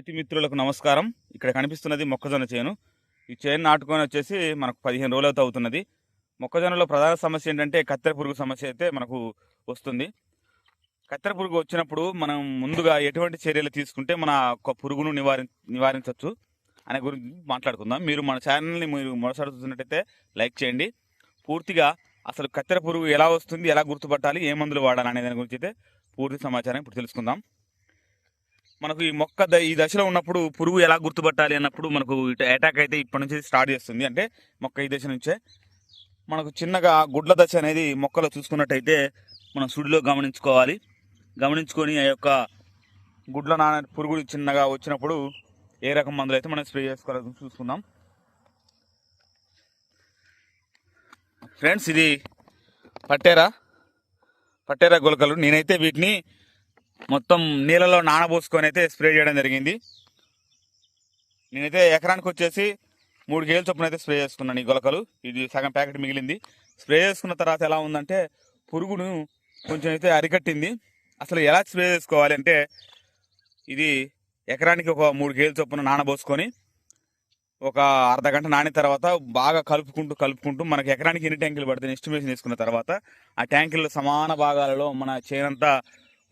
ఇతి మిత్రులకు నమస్కారం. ఇక్కడ కనిపిస్తున్నది మొక్కజొన్న చేను. ఈ చేను నాటుకొని వచ్చేసి మనకు పదిహేను రోజులు అవుతూ అవుతున్నది. మొక్కజొన్నలో ప్రధాన సమస్య ఏంటంటే కత్తెర పురుగు సమస్య అయితే మనకు వస్తుంది. కత్తెర పురుగు వచ్చినప్పుడు మనం ముందుగా ఎటువంటి చర్యలు తీసుకుంటే మన పురుగును నివారి నివారించవచ్చు అనే గురించి మాట్లాడుకుందాం. మీరు మన ఛానల్ని మీరు మొదటిసారి లైక్ చేయండి. పూర్తిగా అసలు కత్తెర పురుగు ఎలా వస్తుంది ఎలా గుర్తుపట్టాలి ఏ మందులు వాడాలి అనే దాని గురించి అయితే పూర్తి సమాచారం ఇప్పుడు తెలుసుకుందాం. మనకు ఈ మొక్క ద- ఈ దశలో ఉన్నప్పుడు పురుగు ఎలా గుర్తుపట్టాలి అన్నప్పుడు మనకు ఇటు అటాక్ అయితే ఇప్పటి నుంచి స్టార్ట్ చేస్తుంది. అంటే మొక్క ఈ దశ నుంచే. మనకు చిన్నగా గుడ్ల దశ అనేది మొక్కలో చూసుకున్నట్టయితే మనం సుడిలో గమనించుకోవాలి. గమనించుకొని ఆ యొక్క గుడ్ల నాన పురుగులు చిన్నగా వచ్చినప్పుడు ఏ రకం మందులు అయితే మనం స్ప్రే చేసుకోవాలి చూసుకుందాం. ఫ్రెండ్స్ ఇది పట్టేరా పట్టేరా గులకలు. నేనైతే వీటిని మొత్తం నీళ్ళలో నానబోసుకొని అయితే స్ప్రే చేయడం జరిగింది. నేనైతే ఎకరానికి వచ్చేసి మూడు గేలు చొప్పున అయితే స్ప్రే చేసుకున్నాను ఈ గొలకలు. ఇది సగం ప్యాకెట్ మిగిలింది. స్ప్రే చేసుకున్న తర్వాత ఎలా ఉందంటే పురుగును కొంచెం అయితే అరికట్టింది. అసలు ఎలా స్ప్రే చేసుకోవాలి అంటే ఇది ఎకరానికి ఒక మూడు గేలు చొప్పున నానబోసుకొని ఒక అర్ధ గంట నానిన తర్వాత బాగా కలుపుకుంటూ కలుపుకుంటూ మనకి ఎకరానికి ఎన్ని ట్యాంకులు పడుతుంది ఎస్టిమేషన్ తీసుకున్న తర్వాత ఆ ట్యాంకుల్లో సమాన భాగాలలో మన చేనంతా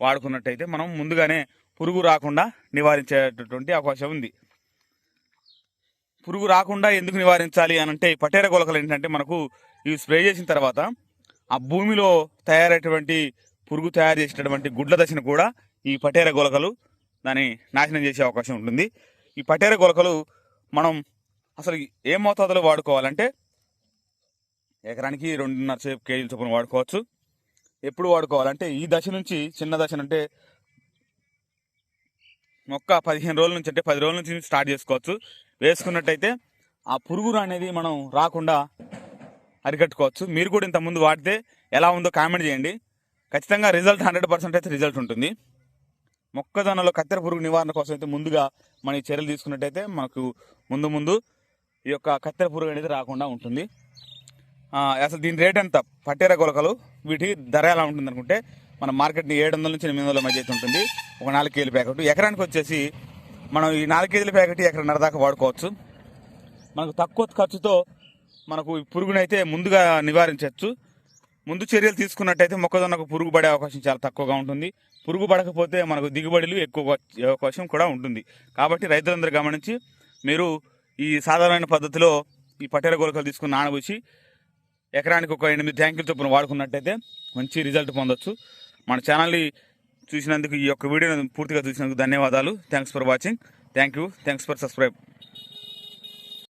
వాడుకున్నట్టయితే మనం ముందుగానే పురుగు రాకుండా నివారించేటటువంటి అవకాశం ఉంది. పురుగు రాకుండా ఎందుకు నివారించాలి అని అంటే ఈ పటేర గొలకలు ఏంటంటే మనకు ఇవి స్ప్రే చేసిన తర్వాత ఆ భూమిలో తయారైనటువంటి పురుగు తయారు చేసేటటువంటి గుడ్ల దశను కూడా ఈ పటేర గొలకలు దాన్ని నాశనం చేసే అవకాశం ఉంటుంది. ఈ పటేర గొలకలు మనం అసలు ఏ మోతాదులో వాడుకోవాలంటే ఎకరానికి రెండున్నర సేపు కేజీల చొప్పున వాడుకోవచ్చు. ఎప్పుడు వాడుకోవాలంటే ఈ దశ నుంచి చిన్న దశ అంటే మొక్క పదిహేను రోజుల నుంచి అంటే పది రోజుల నుంచి స్టార్ట్ చేసుకోవచ్చు. వేసుకున్నట్టయితే ఆ పురుగురు అనేది మనం రాకుండా అరికట్టుకోవచ్చు. మీరు కూడా ఇంతకుముందు వాడితే ఎలా ఉందో కామెంట్ చేయండి. ఖచ్చితంగా రిజల్ట్ హండ్రెడ్ పర్సెంట్ అయితే రిజల్ట్ ఉంటుంది. మొక్కజొన్నలో కత్తెర పురుగు నివారణ కోసం అయితే ముందుగా మన ఈ చర్యలు తీసుకున్నట్టయితే మనకు ముందు ముందు ఈ యొక్క కత్తెర పురుగు అనేది రాకుండా ఉంటుంది. అసలు దీని రేట్ ఎంత? పట్టేర గొలకలు వీటి ధర ఎలా ఉంటుంది అనుకుంటే మన మార్కెట్ని ఏడు వందల నుంచి ఎనిమిది వందల మధ్య అయితే ఉంటుంది. ఒక నాలుగు కేజీల ప్యాకెట్. ఎకరానికి వచ్చేసి మనం ఈ నాలుగు కేజీల ప్యాకెట్ ఎకరన్నర దాకా వాడుకోవచ్చు. మనకు తక్కువ ఖర్చుతో మనకు ఈ పురుగునైతే ముందుగా నివారించవచ్చు. ముందు చర్యలు తీసుకున్నట్టయితే మొక్కజొన్నకు పురుగు పడే అవకాశం చాలా తక్కువగా ఉంటుంది. పురుగు పడకపోతే మనకు దిగుబడులు ఎక్కువ అవకాశం కూడా ఉంటుంది. కాబట్టి రైతులందరూ గమనించి మీరు ఈ సాధారణ పద్ధతిలో ఈ పట్టెర గొలకలు తీసుకుని నానబూసి ఎకరానికి ఒక ఎనిమిది ట్యాంకుల చొప్పున వాడుకున్నట్టయితే మంచి రిజల్ట్ పొందొచ్చు. మన ఛానల్ని చూసినందుకు ఈ యొక్క వీడియోని పూర్తిగా చూసినందుకు ధన్యవాదాలు. Thanks for watching thank you thanks for subscribe